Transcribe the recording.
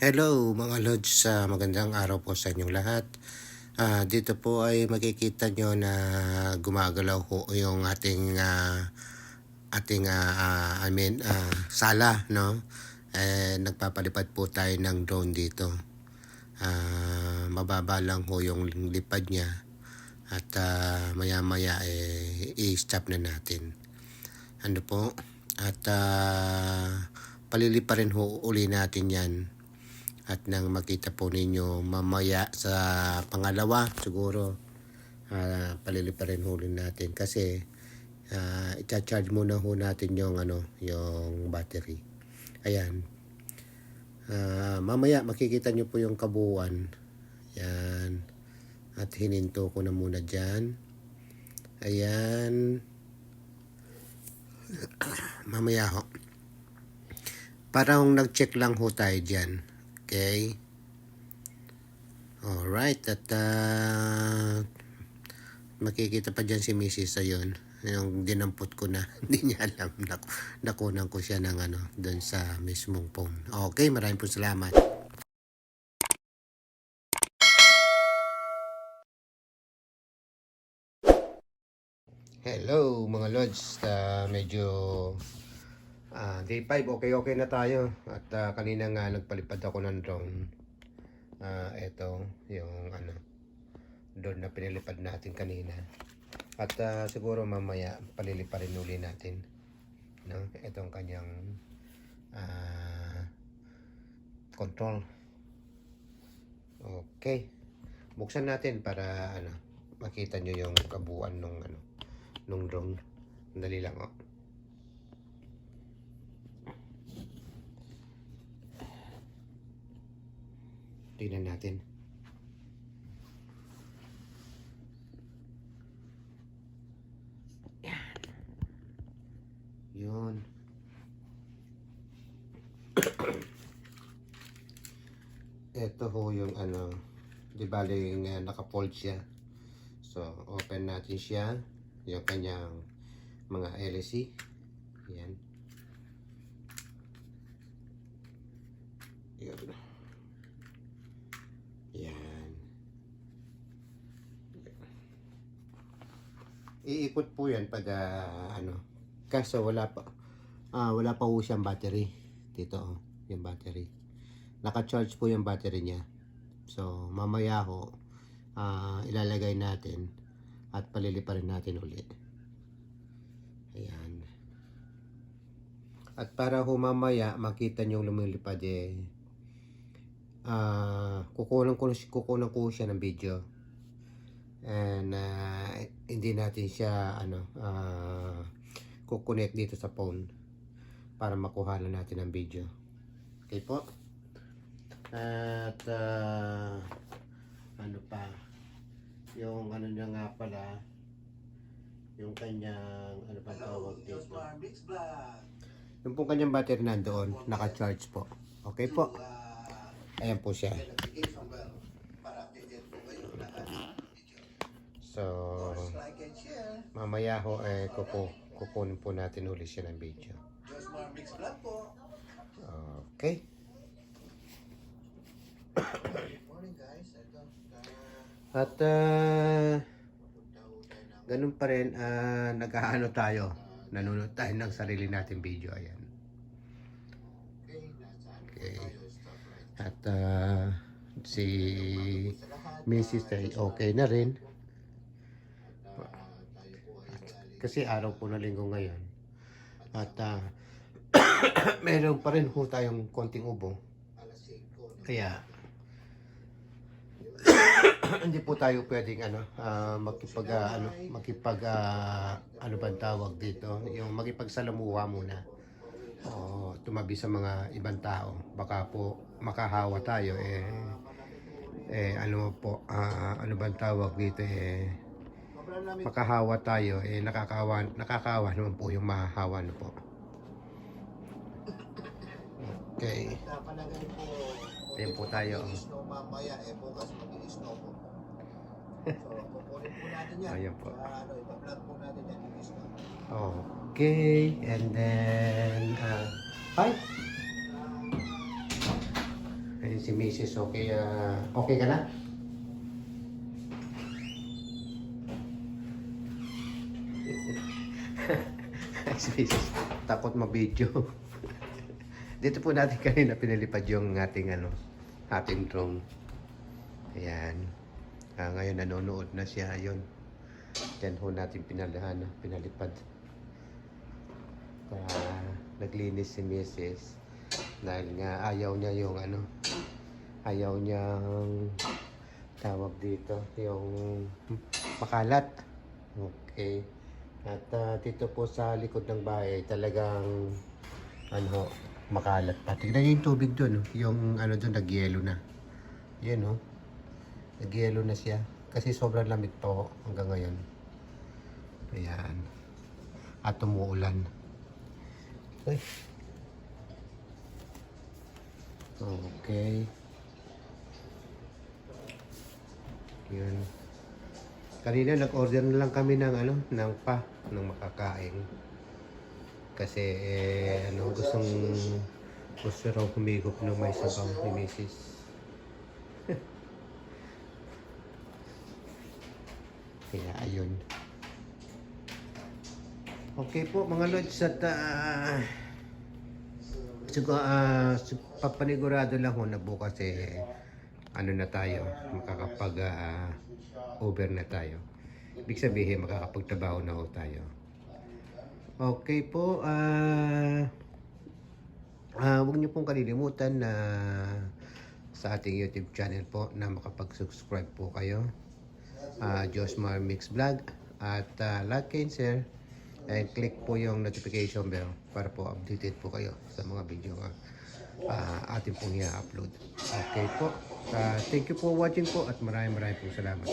Hello mga Lods, sa magandang araw po sa inyong lahat. Ah, dito po ay makikita nyo na gumagalaw ho yung ating ah, ating ah, I mean ah, sala no. Eh, nagpapalipad po tayo ng drone dito. Ah, mababa lang ho yung lipad niya at maya maya eh, i-stop na natin. Ano po? At uh, palilipa rin ho uli natin yan at nang makita po ninyo mamaya sa pangalawa siguro uh, palili pa rin hulin natin. Kasi uh, i-charge muna ho natin yung ano yung battery. Ayan. Uh, mamaya makikita nyo po yung kabuuan. Yan at hininto ko na muna dyan. Ayan. Mamaya ho. Parang nag-check lang ho tayo dyan Okay. Alright. At uh, makikita pa dyan si Mrs. Ayun. Yung dinampot ko na. Hindi niya alam. Nak nakunan ko siya ng ano, doon sa mismong phone. Okay. Maraming po salamat. Hello mga Lods. Uh, medyo Ah, day 5, okay okay na tayo. At ah, kanina nga nagpalipad ako ng drone. Ah, ito yung ano drone na pinilipad natin kanina. At ah, siguro mamaya paliliparin uli natin. No? Itong kanyang ah, control. Okay. Buksan natin para ano makita nyo yung kabuuan nung ano nung drone. Dali lang oh. Tingnan natin. Yan. Yun. Ito ho yung ano, di bali uh, naka-fold siya. So, open natin siya. Yung kanyang mga LC. Yan. Yan. Iikot po yan pag ah, ano. Kaso wala pa ah, wala pa po siyang battery. Dito oh, yung battery. Naka-charge po yung battery niya. So mamaya ho ah, ilalagay natin at paliliparin natin ulit. Ayan. At para ho mamaya makita niyo lumilipad eh ah kukunan ko kukunan ko siya ng video and ah, hindi natin siya ano ah kukonek dito sa phone para makuha na natin ang video. Okay po? At ah, ano pa? Yung ano niya nga pala yung kanyang ano pa tawag dito? Yung pong kanyang battery nandoon naka-charge po. Okay po? Ayan po siya. So, mamaya ho, eh, kuku, kukunin po natin uli siya ng video. Okay. At, uh, ganun pa rin, uh, nag-ano tayo, nanonood tayo ng sarili natin video, ayan. Okay. At uh, si Mrs. ay okay na rin. Kasi araw po na linggo ngayon. At uh, meron pa rin ho tayong konting ubo. Kaya hindi po tayo pwedeng ano uh, makipag uh, ano makipag uh, ano bang tawag dito yung makipagsalamuha muna o tumabi sa mga ibang tao baka po makahawa tayo eh eh ano po ah, ano bang tawag dito eh makahawa tayo eh nakakawa nakakawa naman po yung mahahawa no po okay Ayan po tayo. mamaya, eh bukas mag-snow po. So, kukunin po natin yan. Ayan po. Ano, ipa-vlog po natin yan. Okay, and then, uh, hi. Ayun si Mrs. Okay, ah, okay ka na? Mrs. Takot ma-video. Dito po natin kanina pinalipad yung ating ano, ating drone. Ayan. Ah, ngayon nanonood na siya. Ayun. Yan ho natin pinalahan, pinalipad. Ah, naglinis si Mrs. Dahil nga ayaw niya yung ano, ayaw niyang tawag dito, yung makalat. Okay. At ah, dito po sa likod ng bahay, talagang ano makalat pa. Tignan niyo yung tubig doon, oh. yung ano doon, nagyelo na. Yan oh. Nagyelo na siya. Kasi sobrang lamig pa ho hanggang ngayon. Ayan. At umuulan. Uy. Okay. Yun. Kanina nag-order na lang kami ng ano, ng pa, ng makakain. Kasi eh, ano, gustong gusto raw humigop ng may sabaw ni Mrs. Kaya ayun. Okay po mga lods at ah, siguro su- papanigurado lang ho na bukas eh ano na tayo makakapag ah, over na tayo. Ibig sabihin makakapagtrabaho na ho tayo. Okay po ah ah huwag niyo pong kalilimutan na sa ating YouTube channel po na makapag-subscribe po kayo. Ah Josmar Mix Vlog at ah, like and share and click po yung notification bell para po updated po kayo sa mga video nga ah, ating pong i-upload. Okay po. Ah, thank you for watching po at maraming maraming po salamat.